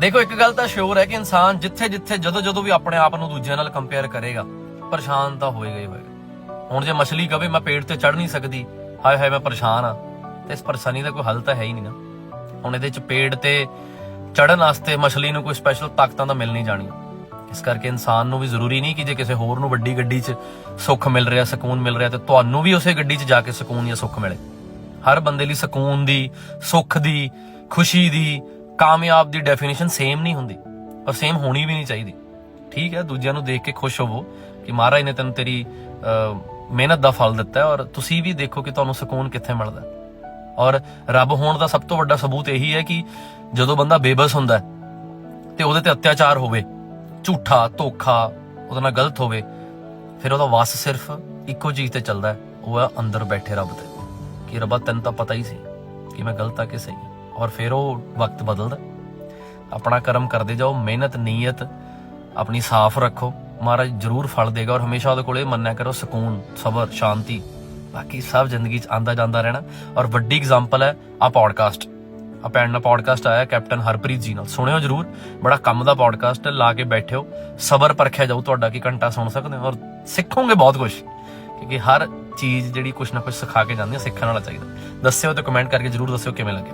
ਦੇਖੋ, ਇੱਕ ਗੱਲ ਤਾਂ ਸ਼ੋਰ ਹੈ ਕਿ ਇਨਸਾਨ ਜਿੱਥੇ ਜਿੱਥੇ ਜਦੋਂ ਜਦੋਂ ਵੀ ਆਪਣੇ ਆਪ ਨੂੰ ਦੂਜਿਆਂ ਨਾਲ ਕੰਪੇਅਰ ਕਰੇਗਾ, ਪਰੇਸ਼ਾਨ ਤਾਂ ਹੋਏਗਾ ਹੀ ਹੋਏਗਾ। ਹੁਣ ਜੇ ਮਛਲੀ ਕਵੇ, ਮੈਂ ਪੇੜ ਤੇ ਚੜ ਨਹੀਂ ਸਕਦੀ, ਹਾਏ ਹਾਏ, ਮੈਂ ਪਰੇਸ਼ਾਨ ਆ, ਤੇ ਇਸ ਪਰੇਸ਼ਾਨੀ ਦਾ ਕੋਈ ਹੱਲ ਤਾਂ ਹੈ ਹੀ ਨਹੀਂ ਨਾ। ਹੁਣ ਇਹਦੇ ਚ ਪੇੜ ਤੇ ਚੜਨ ਵਾਸਤੇ ਮਛਲੀ ਨੂੰ ਕੋਈ ਸਪੈਸ਼ਲ ਤਾਕਤਾਂ ਤਾਂ ਮਿਲ ਨਹੀਂ ਜਾਣੀਆਂ। ਇਸ ਕਰਕੇ ਇਨਸਾਨ ਨੂੰ ਵੀ ਜ਼ਰੂਰੀ ਨਹੀਂ ਕਿ ਜੇ ਕਿਸੇ ਹੋਰ ਨੂੰ ਵੱਡੀ ਗੱਡੀ 'ਚ ਸੁੱਖ ਮਿਲ ਰਿਹਾ, ਸਕੂਨ ਮਿਲ ਰਿਹਾ, ਤੇ ਤੁਹਾਨੂੰ ਵੀ ਉਸੇ ਗੱਡੀ 'ਚ ਜਾ ਕੇ ਸਕੂਨ ਜਾਂ ਸੁੱਖ ਮਿਲੇ। ਹਰ ਬੰਦੇ ਲਈ ਸਕੂਨ ਦੀ, ਸੁੱਖ ਦੀ, ਖੁਸ਼ੀ ਦੀ ਕਾਮਯਾਬ ਦੀ ਡੈਫੀਨੇਸ਼ਨ ਸੇਮ ਨਹੀਂ ਹੁੰਦੀ, ਔਰ ਸੇਮ ਹੋਣੀ ਵੀ ਨਹੀਂ ਚਾਹੀਦੀ। ਠੀਕ ਹੈ, ਦੂਜਿਆਂ ਨੂੰ ਦੇਖ ਕੇ ਖੁਸ਼ ਹੋਵੋ ਕਿ ਮਹਾਰਾਜ ਨੇ ਤੈਨੂੰ ਤੇਰੀ ਮਿਹਨਤ ਦਾ ਫਲ ਦਿੱਤਾ ਔਰ ਤੁਸੀਂ ਵੀ ਦੇਖੋ ਕਿ ਤੁਹਾਨੂੰ ਸਕੂਨ ਕਿੱਥੇ ਮਿਲਦਾ ਔਰ ਰੱਬ ਹੋਣ ਦਾ ਸਭ ਤੋਂ ਵੱਡਾ ਸਬੂਤ ਇਹੀ ਹੈ ਕਿ ਜਦੋਂ ਬੰਦਾ ਬੇਬਸ ਹੁੰਦਾ ਹੈ ਤੇ ਉਹਦੇ ਤੇ ਅਤਿਆਚਾਰ ਹੋਵੇ, ਝੂਠਾ, ਧੋਖਾ, ਉਹਦੇ ਨਾਲ ਗਲਤ ਹੋਵੇ, ਫਿਰ ਉਹਦਾ ਵਸ ਸਿਰਫ ਇੱਕੋ ਚੀਜ਼ ਤੇ ਚੱਲਦਾ ਉਹ ਹੈ ਅੰਦਰ ਬੈਠੇ ਰੱਬ ਤੇ। ਕਿ ਰੱਬਾ ਤੈਨੂੰ ਤਾਂ ਪਤਾ ਹੀ ਸੀ ਕਿ ਮੈਂ ਗਲਤ ਆ ਕਿ ਸਹੀ। ਔਰ ਫਿਰ ਉਹ ਵਕਤ ਬਦਲਦਾ ਆਪਣਾ ਕਰਮ ਕਰਦੇ ਜਾਓ, ਮਿਹਨਤ, ਨੀਅਤ, ਆਪਣੀ ਸਾਫ਼ ਰੱਖੋ। ਮਹਾਰਾਜ ਜਰੂਰ ਫਲ ਦੇਗਾ ਔਰ ਹਮੇਸ਼ਾ ਉਹਦੇ ਕੋਲੇ ਮੰਨਿਆ ਕਰੋ, ਸਕੂਨ, ਸਬਰ, ਸ਼ਾਂਤੀ। ਬਾਕੀ ਸਭ ਜ਼ਿੰਦਗੀ 'ਚ ਆਂਦਾ ਜਾਂਦਾ ਰਹਿਣਾ। ਔਰ ਵੱਡੀ ਐਗਜ਼ਾਮਪਲ ਹੈ ਆ ਪੋਡਕਾਸਟ ਆ ਪੈਣ ਦਾ ਪੋਡਕਾਸਟ ਆਇਆ ਕੈਪਟਨ ਹਰਪ੍ਰੀਤ ਜੀ ਨਾਲ। ਸੁਣਿਓ ਜਰੂਰ। ਬੜਾ ਕੰਮ ਦਾ ਪੋਡਕਾਸਟ ਹੈ, ਲਾ ਕੇ ਬੈਠਿਓ। ਸਬਰ ਪਰਖਿਆ ਜਾਊ, ਤੁਹਾਡਾ ਕਿ ਘੰਟਾ ਸੁਣ ਸਕਦੇ ਹੋ। ਔਰ ਸਿੱਖੋਗੇ ਬਹੁਤ ਕੁਝ ਕਿਉਂਕਿ ਹਰ ਚੀਜ਼ ਜਿਹੜੀ ਕੁਝ ਨਾ ਕੁਝ ਸਿਖਾ ਕੇ ਜਾਂਦੀ ਹੈ ਸਿੱਖਣ ਵਾਲਾ ਚਾਹੀਦਾ। ਦੱਸਿਓ ਤੇ ਕਮੈਂਟ ਕਰਕੇ ਜਰੂਰ ਦੱਸਿਓ ਕਿਵੇਂ ਲੱਗੇ।